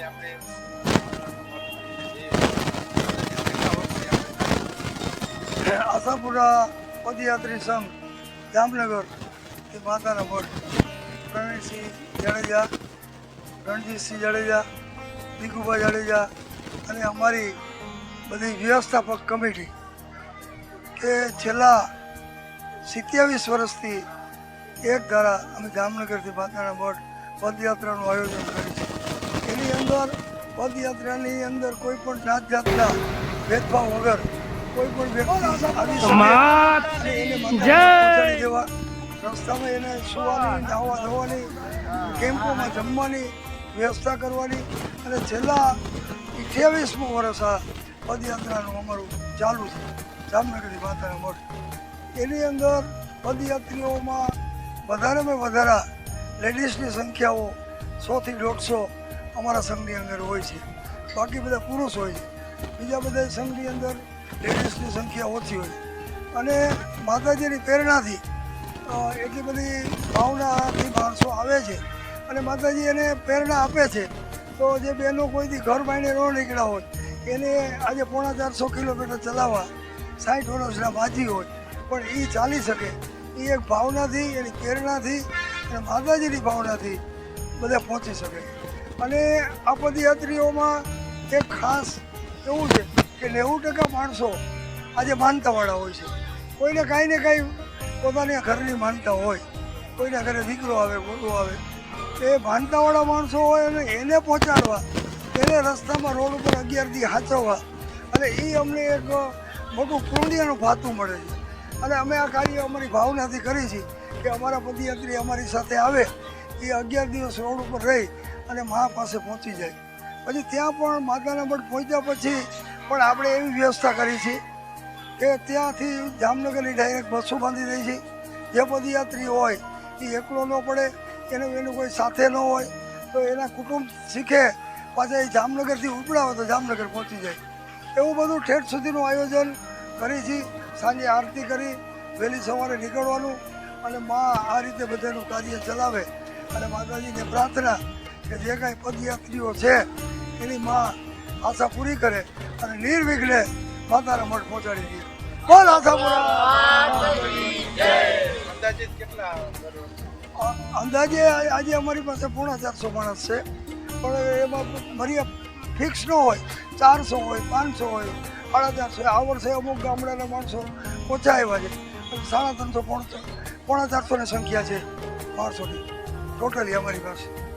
આપણે આશાપુરા પદયાત્રી સંઘ, જામનગર, એ માતાના મઠ પ્રવીણસિંહ જાડેજા, રણજીતસિંહ જાડેજા દીકુભા જાડેજા અને અમારી બધી વ્યવસ્થાપક કમિટી કે છેલ્લા સિત્યાવીસ વર્ષથી એક ધારા અમે જામનગરથી માતાના મઠ પદયાત્રાનું આયોજન કરી છે. એની અંદર પદયાત્રાની અંદર કોઈ પણ જાત જાતના ભેદભાવ વગર કોઈ પણ વ્યક્તિ આવી શકે. એને દેવા. રસ્તામાં એને સુવાની નાવા ધોવાની કેમ્પોમાં જમવાની વ્યવસ્થા કરવાની. અને છેલ્લા અઠ્યાવીસમું વર્ષ આ પદયાત્રાનું અમારું ચાલુ છે. જામનગરની માતાના મઠ એની અંદર પદયાત્રીઓમાં વધારેમાં વધારા લેડીઝની સંખ્યાઓ સોથી દોઢસો અમારા સંઘની અંદર હોય છે. બાકી બધા પુરુષ હોય છે. બીજા બધા સંઘની અંદર લેડીઝની સંખ્યા ઓછી હોય અને માતાજીની પ્રેરણાથી એટલી બધી ભાવનાથી માણસો આવે છે અને માતાજી એને પ્રેરણા આપે છે. તો જે બહેનો કોઈથી ઘર બાઈને ન નીકળ્યા હોય, એને આજે પોણા ચારસો કિલોમીટર ચલાવવા સાઠ વર્ષના બાજી હોય, પણ એ ચાલી શકે. એ એક ભાવનાથી, એની પ્રેરણાથી અને માતાજીની ભાવનાથી બધા પહોંચી શકે. અને આ પદયાત્રીઓમાં એક ખાસ એવું છે કે નેવું ટકા માણસો આજે માનતાવાળા હોય છે. કોઈને કાંઈ ને કાંઈ પોતાની ઘરની માનતા હોય, કોઈના ઘરે દીકરો આવે ગોળો આવે એ માનતાવાળા માણસો હોય અને એને પહોંચાડવા, એને રસ્તામાં રોડ ઉપર અગિયારથી હાચવવા, અને એ અમને એક મોટું પુણ્યનું ભાતું મળે છે. અને અમે આ કાર્ય અમારી ભાવનાથી કરી છે કે અમારા પદયાત્રી અમારી સાથે આવે એ અગિયાર દિવસ રોડ ઉપર રહી અને મા પાસે પહોંચી જાય. પછી ત્યાં પણ માતાના મઠ પહોંચ્યા પછી પણ આપણે એવી વ્યવસ્થા કરી છે કે ત્યાંથી જામનગરની ડાયરેક્ટ બસો બાંધી દઈ છે. જે પદયાત્રી હોય એ એકલો ન પડે, એનું એનું કોઈ સાથે ન હોય, તો એના કુટુંબ શીખે, પાછા એ જામનગરથી ઉપડાવે તો જામનગર પહોંચી જાય. એવું બધું ઠેઠ સુધીનું આયોજન કરી છે. સાંજે આરતી કરી, વહેલી સવારે નીકળવાનું અને મા આ રીતે બધાનું કાર્ય ચલાવે. અને માતાજીને પ્રાર્થના કે જે કાંઈ પદયાત્રીઓ છે એની મા આશા પૂરી કરે અને નિર્વિઘ્ને માતાના મઠ પહોંચાડી દે. બોલ આશાપુરા અંદાજે આજે અમારી પાસે પૂર્ણ ચારસો માણસ છે પણ એમાં મર્યા ફિક્સ ન હોય. ચારસો હોય પાંચસો હોય સાડા ચારસો આ વર્ષે અમુક ગામડાના માણસો ઓછા આવ્યા છે. સાડા ત્રણસો પોણસો પોણા ચારસોની સંખ્યા છે માણસોની ટોટલી અમારી પાસે.